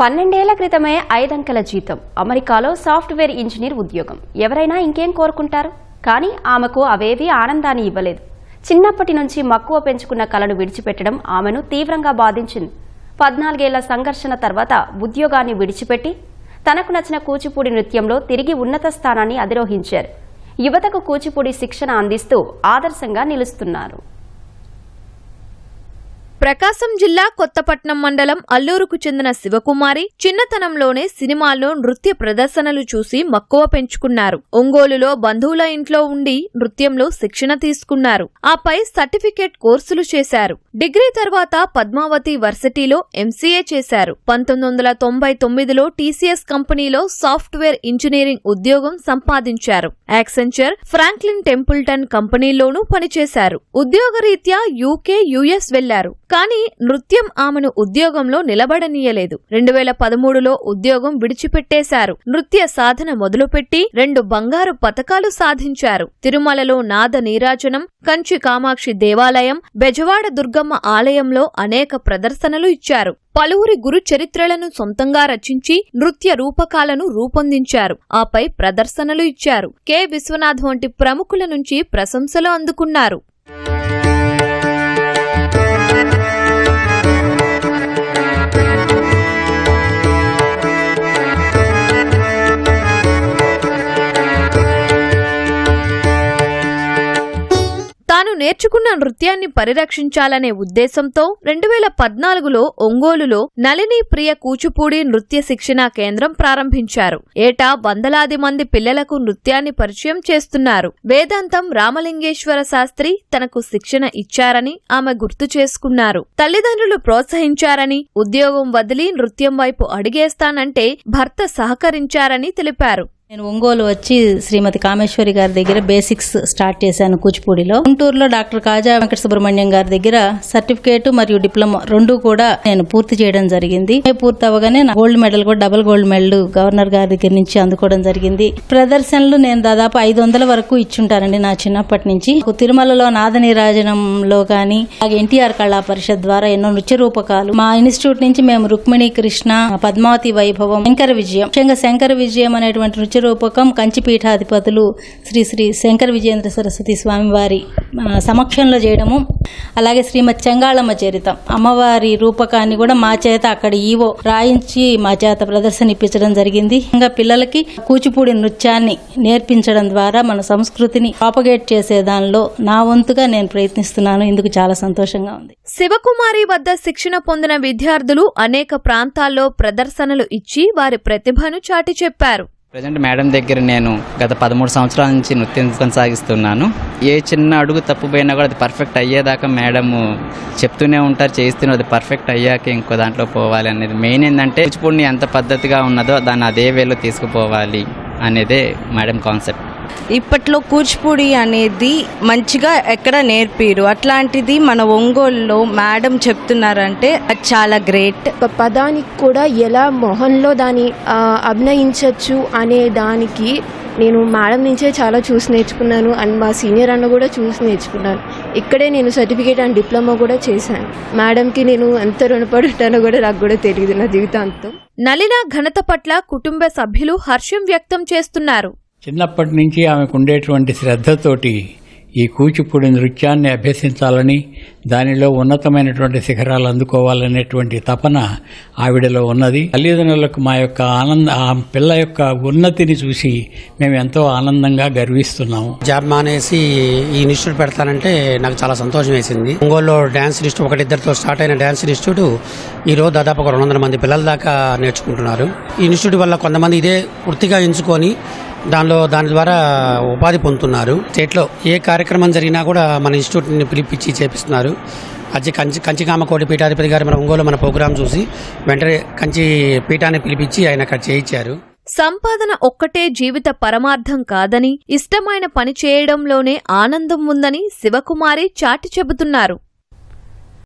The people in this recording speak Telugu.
పన్నెండేళ్ళ క్రితమే ఐదంకెల జీతం. అమెరికాలో సాఫ్ట్వేర్ ఇంజనీర్ ఉద్యోగం. ఎవరైనా ఇంకేం కోరుకుంటారు? కానీ ఆమెకు అవేవీ ఆనందాన్ని ఇవ్వలేదు. చిన్నప్పటి నుంచి మక్కువ పెంచుకున్న కలను విడిచిపెట్టడం ఆమెను తీవ్రంగా బాధించింది. పద్నాలుగేళ్ళ సంఘర్షణ తర్వాత ఉద్యోగాన్ని విడిచిపెట్టి తనకు నచ్చిన కూచిపూడి నృత్యంలో తిరిగి ఉన్నత స్థానాన్ని అధిరోహించారు. యువతకు కూచిపూడి శిక్షణ అందిస్తూ ఆదర్శంగా నిలుస్తున్నారు. ప్రకాశం జిల్లా కొత్తపట్నం మండలం అల్లూరుకు చెందిన శివకుమారి చిన్నతనంలోనే సినిమాల్లో నృత్య ప్రదర్శనలు చూసి మక్కువ పెంచుకున్నారు. ఒంగోలులో బంధువుల ఇంట్లో ఉండి నృత్యంలో శిక్షణ తీసుకున్నారు. ఆపై సర్టిఫికేట్ కోర్సులు చేశారు. డిగ్రీ తర్వాత పద్మావతి వర్సిటీలో ఎంసీఏ చేశారు. పంతొమ్మిది వందల తొంభై తొమ్మిదిలో టీసీఎస్ కంపెనీలో సాఫ్ట్వేర్ ఇంజనీరింగ్ ఉద్యోగం సంపాదించారు. యాక్సెంచర్ ఫ్రాంక్లిన్ టెంపుల్టన్ కంపెనీలోనూ పనిచేశారు. ఉద్యోగరీత్యా యూకే యుఎస్ వెళ్ళారు. కానీ నృత్యం ఆమెను ఉద్యోగంలో నిలబడనీయలేదు. రెండు వేల పదమూడులో ఉద్యోగం విడిచిపెట్టేశారు. నృత్య సాధన మొదలుపెట్టి రెండు బంగారు పతకాలు సాధించారు. తిరుమలలో నాద నీరాజనం కంచి కామాక్షి దేవాలయం బెజవాడ దుర్గమ్మ ఆలయంలో అనేక ప్రదర్శనలు ఇచ్చారు. పలువురి గురు చరిత్రలను సొంతంగా రచించి నృత్య రూపకాలను రూపొందించారు. ఆపై ప్రదర్శనలు ఇచ్చారు. కె. విశ్వనాథ్ వంటి ప్రముఖుల నుంచి ప్రశంసలు అందుకున్నారు. నేర్చుకున్న నృత్యాన్ని పరిరక్షించాలనే ఉద్దేశంతో రెండు వేల పద్నాలుగులో ఒంగోలులో నళిని ప్రియ కూచిపూడి నృత్య శిక్షణా కేంద్రం ప్రారంభించారు. ఏటా వందలాది మంది పిల్లలకు నృత్యాన్ని పరిచయం చేస్తున్నారు. వేదాంతం రామలింగేశ్వర శాస్త్రి తనకు శిక్షణ ఇచ్చారని ఆమె గుర్తు చేసుకున్నారు. తల్లిదండ్రులు ప్రోత్సహించారని ఉద్యోగం వదిలి నృత్యం వైపు అడిగేస్తానంటే భర్త సహకరించారని తెలిపారు. నేను ఒంగోలు వచ్చి శ్రీమతి కామేశ్వరి గారి దగ్గర బేసిక్స్ స్టార్ట్ చేశాను కూచిపూడిలో. గుంటూరులో డాక్టర్ కాజా వెంకట సుబ్రహ్మణ్యం గారి దగ్గర సర్టిఫికేట్ మరియు డిప్లొమా రెండు కూడా నేను పూర్తి చేయడం జరిగింది. పూర్తి అవ్వగానే నా గోల్డ్ మెడల్ కూడా డబుల్ గోల్డ్ మెడల్ గవర్నర్ గారి దగ్గర నుంచి అందుకోవడం జరిగింది. ప్రదర్శనలు నేను దాదాపు ఐదు వందల వరకు ఇచ్చుంటానండి నా చిన్నప్పటి నుంచి. తిరుమలలో నాదనీరాజనంలో కానీ అలాగే ఎన్టీఆర్ కళా పరిషత్ ద్వారా ఎన్నో నృత్య రూపకాలు మా ఇన్స్టిట్యూట్ నుంచి మేము రుక్మిణి కృష్ణ పద్మావతి వైభవం శంకర విజయం ముఖ్యంగా శంకర విజయం అనేటువంటి నృత్య రూపకం కంచిపీఠాధిపతులు శ్రీ శ్రీ శంకర విజయేంద్ర సరస్వతి స్వామివారి సమక్షంలో చేయడము. అలాగే శ్రీమతి చెంగాళమ్మ చరితం. అమ్మవారి రూపకాన్ని కూడా మా చేత అక్కడ ఈవో రాయించి మా చేత ప్రదర్శన ఇప్పించడం జరిగింది. ఇంకా పిల్లలకి కూచిపూడి నృత్యాన్ని నేర్పించడం ద్వారా మన సంస్కృతిని ప్రాపగేట్ చేసే దానిలో నా వంతుగా నేను ప్రయత్నిస్తున్నాను. ఇందుకు చాలా సంతోషంగా ఉంది. శివకుమారి వద్ద శిక్షణ పొందిన విద్యార్థులు అనేక ప్రాంతాల్లో ప్రదర్శనలు ఇచ్చి వారి ప్రతిభను చాటి చెప్పారు. ప్రజెంట్ మేడం దగ్గర నేను గత పదమూడు సంవత్సరాల నుంచి నృత్యం కొనసాగిస్తున్నాను. ఏ చిన్న అడుగు తప్పుపోయినా కూడా అది పర్ఫెక్ట్ అయ్యేదాకా మేడం చెప్తూనే ఉంటారు చేస్తూనే అది పర్ఫెక్ట్ అయ్యాక ఇంకో దాంట్లో పోవాలి అనేది మెయిన్ ఏంటంటే కూచిపూడిని ఎంత పద్ధతిగా ఉన్నదో దాన్ని అదే వేలో తీసుకుపోవాలి అనేదే మేడం కాన్సెప్ట్ ఇప్పట్లో కూచిపూడి అనేది మంచిగా ఎక్కడ నేర్పిరు. అట్లాంటిది మన ఒంగోలులో మేడం చెప్తున్నారంటే అది చాలా గ్రేట్. ఒక పదానికి కూడా ఎలా మొహంలో దాన్ని ఆ, అభినయించవచ్చు అనే దానికి నేను మేడం నుంచే చాలా చూసి నేర్చుకున్నాను అండ్ మా సీనియర్ అన్న కూడా చూసి నేర్చుకున్నాను. ఇక్కడే నేను సర్టిఫికేట్ అండ్ డిప్లొమా కూడా చేశాను. మేడంకి నేను ఎంత రుణపడి ఉంటానో కూడా నాకు కూడా తెలియదు నా జీవితాంతం. నలిన ఘనత పట్ల కుటుంబ సభ్యులు హర్షం వ్యక్తం చేస్తున్నారు. చిన్నప్పటి నుంచి ఆమెకు ఉండేటువంటి శ్రద్ధతోటి ఈ కూచిపూడి నృత్యాన్ని అభ్యసించాలని దానిలో ఉన్నతమైనటువంటి శిఖరాలు అందుకోవాలనేటువంటి తపన ఆవిడలో ఉన్నది. తల్లిదండ్రులకు మా యొక్క ఆనంద ఆ పిల్ల యొక్క ఉన్నతిని చూసి మేము ఎంతో ఆనందంగా గర్విస్తున్నాము. జాబ్ మానేసి ఈ ఇన్స్టిట్యూట్ పెడతానంటే నాకు చాలా సంతోషం వేసింది. ఒంగోలులో డ్యాన్స్ ఇన్స్టిట్యూట్ ఒకటిద్దరితో స్టార్ట్ అయిన డ్యాన్స్ ఇన్స్టిట్యూట్ ఈ రోజు దాదాపు ఒక రెండు వందల మంది పిల్లల దాకా నేర్చుకుంటున్నారు. ఈ ఇన్స్టిట్యూట్ వల్ల కొంతమంది ఇదే వృత్తిగా ఎంచుకొని దానిలో దాని ద్వారా ఉపాధి పొందుతున్నారు. స్టేట్లో ఏ కార్యక్రమం జరిగినా కూడా మన ఇన్స్టిట్యూట్ని పిలిపించి చేపిస్తున్నారు. అది కంచి కంచికామ కోటి పీఠాధిపతి గారు మన ఒంగోలు మన ప్రోగ్రాం చూసి వెంటనే కంచి పీఠాన్ని పిలిపించి ఆయన అక్కడ చేయించారు. సంపాదన ఒక్కటే జీవిత పరమార్థం కాదని ఇష్టమైన పని చేయడంలోనే ఆనందం ఉందని శివకుమారి చాటి చెబుతున్నారు.